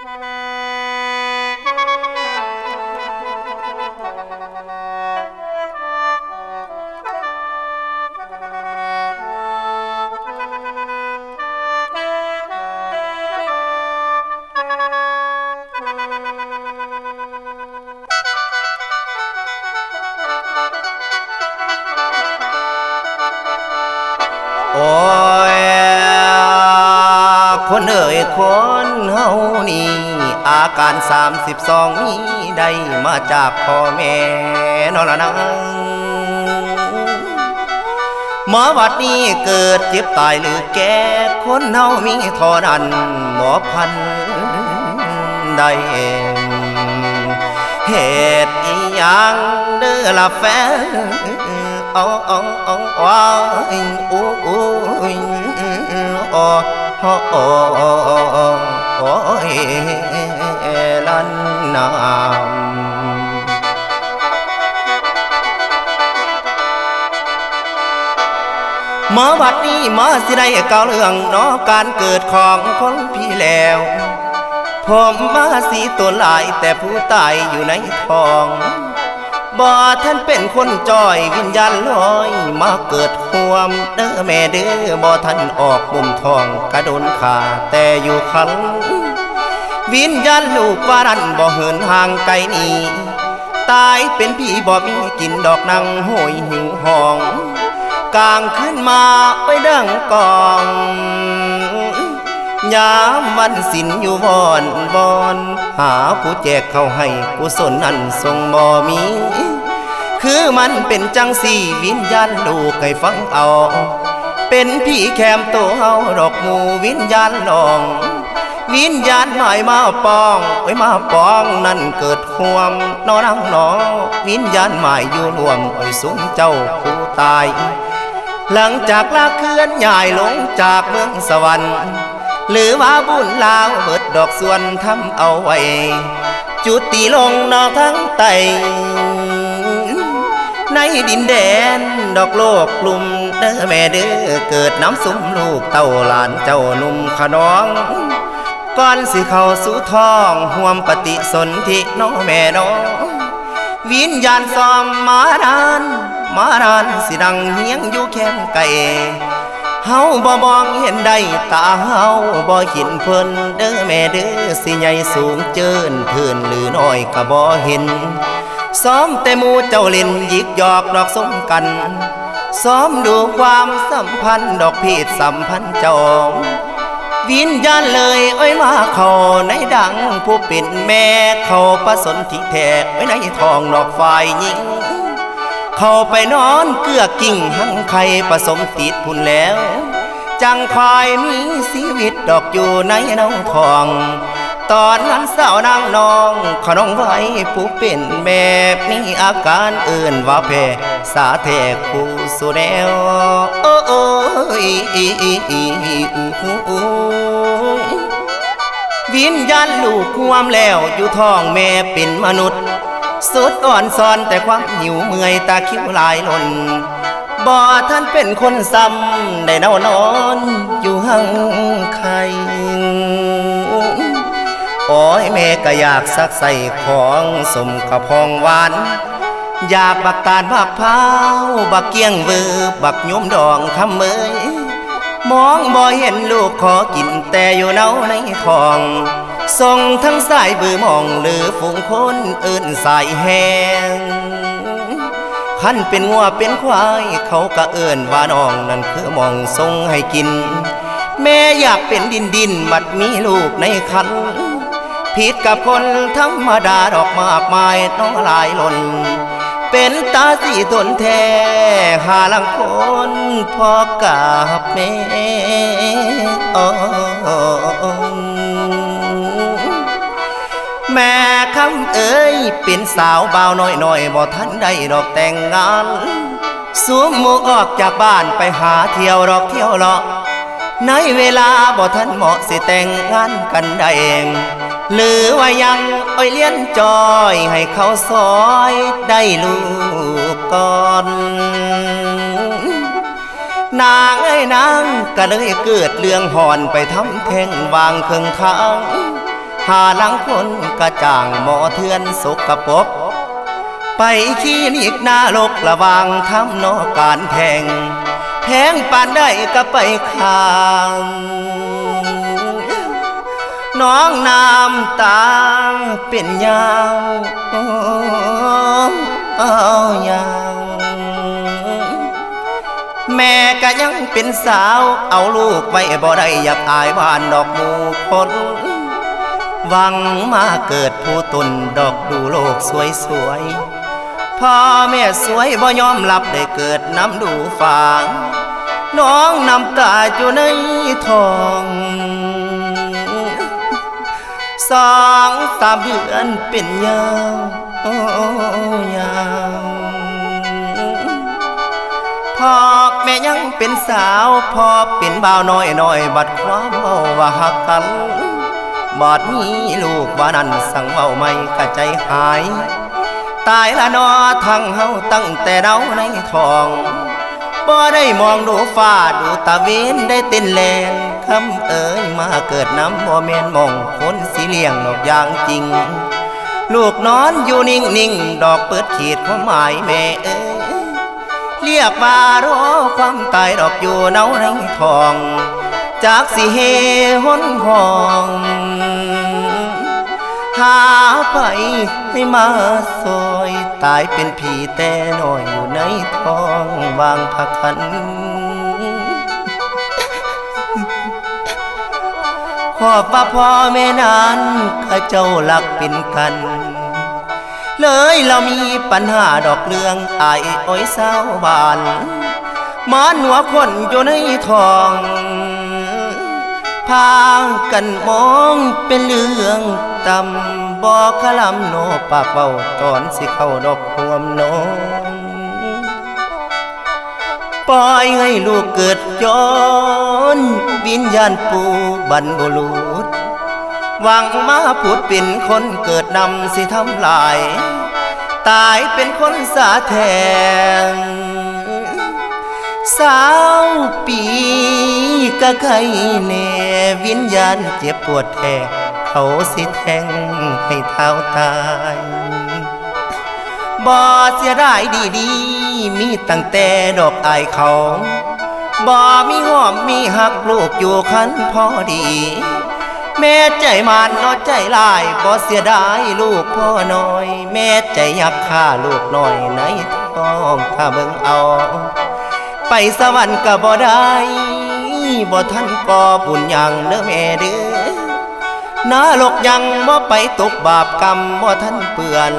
โอ้ย คนเอ่ยคนเฮานี่อาการ32นี้ได้มาจากพ่อแม่นอละนังหมอวัดนี้เกิดเจ็บตายหรือแก่คนเฮามีทอนันหมอพันใดเหตุอีหยังเด้อละแฟนเอาเอาเอาว้ายอู้อู้ โอ้โอ้โอ้โอ้ยลันนามหมอบัดนี้หมอสิได้เก่าเรื่องนอการเกิดของคนพี่แล้ว ผมมาสีตัวลายแต่ผู้ตายอยู่ในทอง บ่ท่านเป็นคนจ้อยวิญญาณลอย มาเกิดห่วมเด้อแม่เด้อบ่ท่านออกบุ่มทองกระโดนขาแต่อยู่ขังวิญญาณลูกว่ารันบ่เหินห่างไกลนี้ตายเป็นพี่บ่มีกินดอกนางโหยหิวห้อง กลางขึ้นมาไปดังกอง ยามวันสินอยู่บอนบอน หาผู้แจกเข้าให้กุศลนั้นทรงบ่มี คือมันเป็นจังสี่วิญญาณลูกให้ฟังเอา เป็นพี่แคมโตเฮาดอกหมูวิญญาณหลอง วิญญาณหมายมาปองไว้มาปองนั่นเกิดห่วมนอนังหนอ วิญญาณหมายอยู่รวมไอ้สุมเจ้าผู้ตาย หลังจากลาเคลื่อนย้ายลงจากเมืองสวรรค์ หรือว่าบุญลาวเบิดดอกส่วนทำเอาไว้ จุดติลงนอกทั้งไต ในดินแดนดอกโลกกลุ่มเด้อแม่เด้อเกิดน้ำสุมลูกเต้าหลานเจ้าหนุ่มขน้องก่อนสิเข้าสู่ท้องห่วมปฏิสนธิน้องแม่น้องวิญญาณซอมมารานมารานสิดังเฮียงอยู่แคมไก่ เฮาบ่มองเห็นได้ตาเฮาบ่เห็นเพิ่นเด้อแม่เด้อสิใหญ่สูงเจินเพื่นหรือน้อยก็บ่เห็นซ้อมแต่มูเจ้าเล่นยิกยอกดอกสมกันซ้อมดูความสัมพันธ์ดอกพีดสัมพันธ์จองวิญญาณเลยเอ้ยมาเขาในดังผู้เป็นแม่เขาประสนทิแทกไว้ในทองดอกฝ่ายหญิง เข้าไปนอนเกือกกิ่งหังไข่ผสมติดพุ่นแล้ว จังคอยมีชีวิตดอกอยู่ในน้องทอง ตอนนั้นสาวนางนองขนองไว้ผู้เป็นแม่มีอาการเอื่นว่าแพ้สาแทกคู่สุแนวโอ้โอ้ยวิญญาณลูกความแล้วอยู่ท้องแม่เป็นมนุษย์ สุดอ่อนซอนแต่ความหิวเมื่อยตาคิ้วลายหล่นบ่ท่านเป็นคนซ้ำได้เนานอนอยู่หังไข่โอ้ยแม่ก็อยากสักใส่ของสมกับพองหวาน อยากบักตาลบักพร้าว บักเกี้ยงเวอบักยมดองคำเมยมองบ่เห็นลูกขอกินแต่อยู่เนาในท้อง ส่งทั้งสายบือมองหรือฝูงคนเอื่นสายแหงขันเป็นงัวเป็นควาย เขาก็เอิ่นว่าน้องนั่นคือมองทรงให้กิน แม่อยากเป็นดินดินมัดมีลูกในคันผิดกับคนธรรมดาดอกมากมายน้องหลายหล่น เป็นตาสีทนแท้หาลังคนพอกับแม่อ้อ แม่คำเอ้ยเป็นสาวบ่าวน้อยน้อยบ่ทันได้ดอกแต่งงานสวมหมวกออกจากบ้านไปหาเที่ยวดอกเที่ยวเลาะในเวลาบ่ทันเหมาะสิแต่งงานกันได้เองหรือว่ายังอ้อยเลี้ยนจอยให้เขาซอยได้ลูกก่อน นางเอ้ยนางก็เลยเกิดเรื่องหอนไปทำแท่งวางเครื่องค้าง หาหลังคนกระจ่างหมอเทือนสกปรกไปขี้นิกหน้าลกระวังทำนอการแทงแพงปานได้ก็ไปข้างน้องน้ำตาเป็นยาวเอายาวแม่ก็ยังเป็นสาว เอาลูกไว้บ่ได้อยากอายบ้านดอกหมูคน หวังมาเกิดผู้ตนดอกดูโลกสวยสวยๆพ่อแม่สวยบ่ยอมรับได้เกิดน้ำดูฟางน้องน้ำตาอยู่ในท้องสองสามเดือนเป็นยาวยาวพ่อแม่ยังเป็นสาวพ่อเป็นบ่าวน้อยน้อยบัดความเมาว่าหักกัน บอดมีลูกว่านั้นสั่งเมาไม่กะใจหาย ตายละนอทั้งเฮาตั้งแต่เราในท้องบ่ได้มองดูฟ้าดูตะเวนได้เต้นแลนคำเอ๋ยมาเกิดน้ำบ่แม่นมองคนสิเลียงดอกอย่างจริง ลูกนอนอยู่นิ่งนิ่งๆดอกเปิดขีดความหมายแม่เอ๋ยเรียกมารอความตายดอกอยู่เนาในทอง จากสิเฮหนห้อง หาไปให้มาซอยตายเป็นผีแต่น้อยอยู่ในท้องวางพักคัน ขอบว่าพ่อแม่นั้นข้าเจ้าหลักเป็นกัน เลยเรามีปัญหาดอกเรื่องไอายอ้อยเศร้าบานมอนหัวคนอยู่ในท้อง พากันมองเป็นเรื่องต่ำบอกขลำโนปากเบาตอนสิเข้าดอกหวมโนปล่อยให้ลูกเกิดย้อนวิญญาณปูบรรบุรุษหวังมาพูดเป็นคนเกิดนำสิทำลาย ตายเป็นคนสาแทงสาวปี ก็ใครแน่วิญญาณเจ็บปวดแท้เขาสิแทงให้เท้าตายบ่เสียดายดีดีๆ มีตั้งแต่ดอกอายเขาบ่มีหอมมีหักลูกอยู่คันพอดี แม่ใจมันนอใจลายบ่เสียดายลูกพ่อน้อย แม่ใจอยักฆ่าลูกน้อยในท้องถ้าเบิ่งเอา ไปสวรรค์ก็บ่ได้ บ่ทันก่อบุญยังเด้อแม่เด้อนรกยังบ่ไปตกบาปกรรมบ่ทันเปื่อน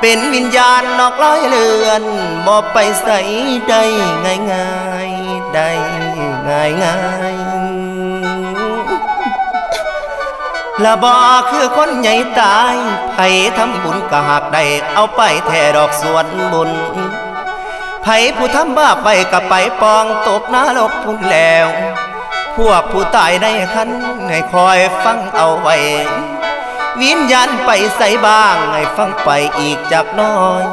เป็นวิญญาณนอกร้อยเลือนบ่ไปใส่ได้ง่ายง่ายๆได้ง่ายง่ายละบ่คือคนใหญ่ตายไผทำบุญก็หักได้เอาไปแท่ดอกสวนบุญ ไผผู้ทำบาปไปกับไปปองตกนรกพุ่นแล้ว พวกผู้ตายในคันให้คอยฟังเอาไว้ วิญญาณไปใส่บ้างให้ฟังไปอีกจากน้อย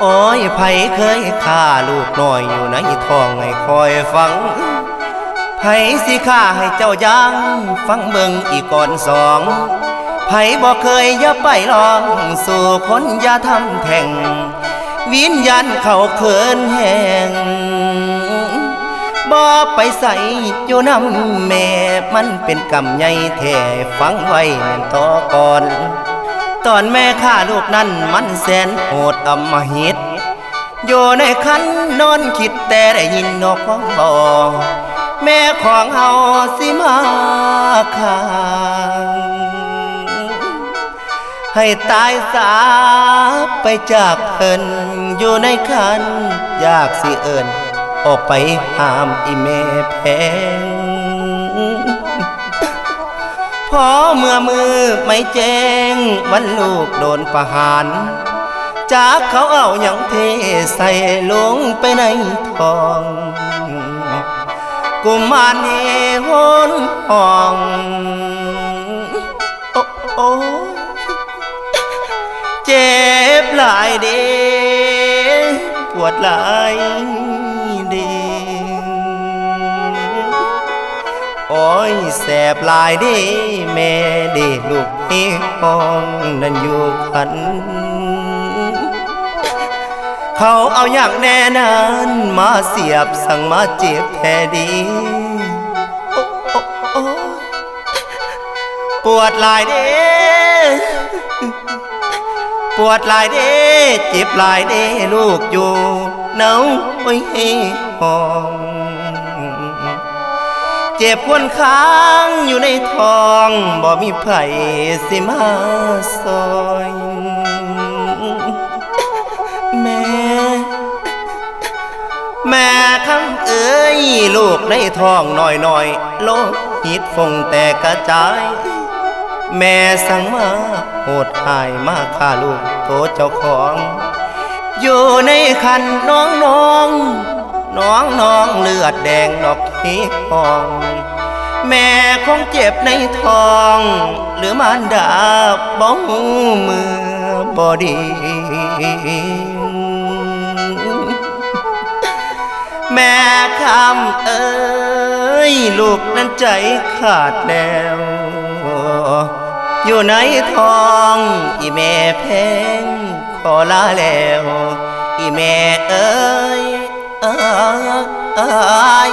โอ้ยไผเคยฆ่าลูกน้อยอยู่ในท้องให้คอยฟังไผสิฆ่าให้เจ้ายังฟังเบิ่งอีกก่อนสองไผบอกเคยอย่าไปลอง สู่คนอย่าทำแท่ง วิญญาณเขาเขินแหงบ่ไปใส่อยู่น้ำแม่มันเป็นกรรมใหญ่แท้ฟังไว้แม่นต่อก่อน ตอนแม่ฆ่าลูกนั้นมันแสนโหดอำมหิตอยู่ในคันนอนคิดแต่ได้ยินนกของบอแม่ของเฮาสิมาข้างให้ตายสาไปจากเพิ่น อยู่ในคันอยากสิเอิญออกไปห้ามอีแม่แพงพอเมื่อมือไม่แจ้งวันลูกโดนประหารจากเขาเอาอย่างเทใส่ลงไปในทองกุมารเฮหนห้องโอ้โอเจ็บหลายเดป วดหลายเดโอ้ยแสบลายเด้แม่เด้ลูกที่ห้องนั้นอยู่ขัน เขาเอาอย่างแน่นานมาเสียบสั่งมาเจ็บแท้ดีโอ้โอ้โอ้ปวดหลายเด้ ปวดหลายเด้เจ็บหลายเด้ลูกอยู่เนาไว้ให้ห้องเจ็บควนค้างอยู่ในท้องบ่มีไผสิมาซอยแม่แม่คำเอ้ยลูกในท้องหน่อยหน่อยๆโลกหิดฟงแต่กระจาย แม่สั่งมาโหดหายมาฆ่าลูกโตเจ้าของ อยู่ในคันน้องน้องน้องน้องเลือดแดงดอกทีพอง แม่คงเจ็บในท้อง หรือมารดาบ้องมือบอดี แม่คำเอ้ย ลูกนั้นใจขาดแล้ว อยู่ในท้องอีแม่แพงขอลาแล้วอีแม่เอ้ยเอ้ยเอ้ย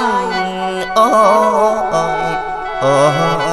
โอ้ยโอ้ย